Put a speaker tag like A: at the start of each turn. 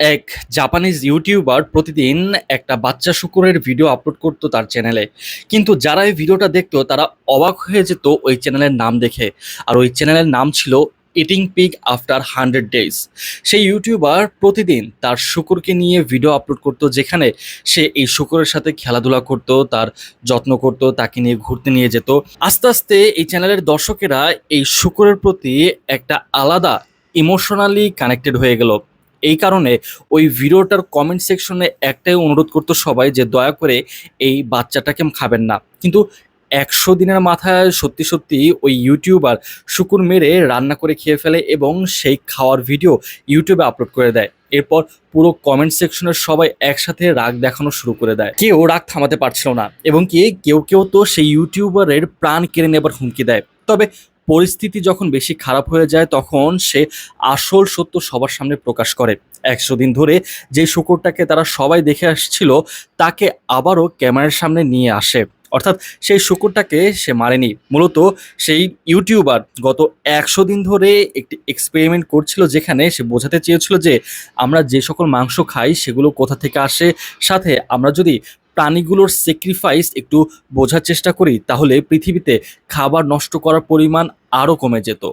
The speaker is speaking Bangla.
A: এক জাপানিজ ইউটিউবার প্রতিদিন একটা বাচ্চা শুকুরের ভিডিও আপলোড করতো তার চ্যানেলে। কিন্তু যারা এই ভিডিওটা দেখতো, তারা অবাক হয়ে যেত ওই চ্যানেলের নাম দেখে। আর ওই চ্যানেলের নাম ছিল eating pick after hundred days সেই ইউটিউবার প্রতিদিন তার শুকুরকে নিয়ে ভিডিও আপলোড করতো, যেখানে সে এই শুকুরের সাথে খেলাধুলা করতো, তার যত্ন করত, তাকে নিয়ে ঘুরতে নিয়ে যেত। আস্তে আস্তে এই চ্যানেলের দর্শকেরা এই শুকুরের প্রতি একটা আলাদা ইমোশনালি কানেক্টেড হয়ে গেল। এই কারণে ওই ভিডিওটার কমেন্ট সেকশনে একটাই অনুরোধ করতো সবাই যে দয়া করে এই বাচ্চাটাকে খাবেন না। কিন্তু একশো দিনের মাথায় সত্যি সত্যি ওই ইউটিউবার শুকুর মেরে রান্না করে খেয়ে ফেলে এবং সেই খাওয়ার ভিডিও ইউটিউবে আপলোড করে দেয়। এরপর পুরো কমেন্ট সেকশনের সবাই একসাথে রাগ দেখানো শুরু করে দেয়। কেউ রাগ থামাতে পারছিল না এবং কি কেউ কেউ তো সেই ইউটিউবারের প্রাণ কেড়ে নেবার হুমকি দেয়। তবে পরিস্থিতি যখন বেশি খারাপ হয়ে যায়, তখন সে আসল সত্য সবার সামনে প্রকাশ করে। একশো দিন ধরে যে শুকুরটাকে তারা সবাই দেখে আসছিল, তাকে আবারও ক্যামেরার সামনে নিয়ে আসে। অর্থাৎ সেই শুকুরটাকে সে মারেনি। মূলত সেই ইউটিউবার গত একশো দিন ধরে একটি এক্সপেরিমেন্ট করছিল, যেখানে সে বোঝাতে চেয়েছিল যে, আমরা যে সকল মাংস খাই, সেগুলো কোথা থেকে আসে? সাথে আমরা যদি প্রাণীগুলোর স্যাক্রিফাইস একটু বোঝার চেষ্টা করি, তাহলে পৃথিবীতে খাবার নষ্ট করার পরিমাণ আরও কমে যেত।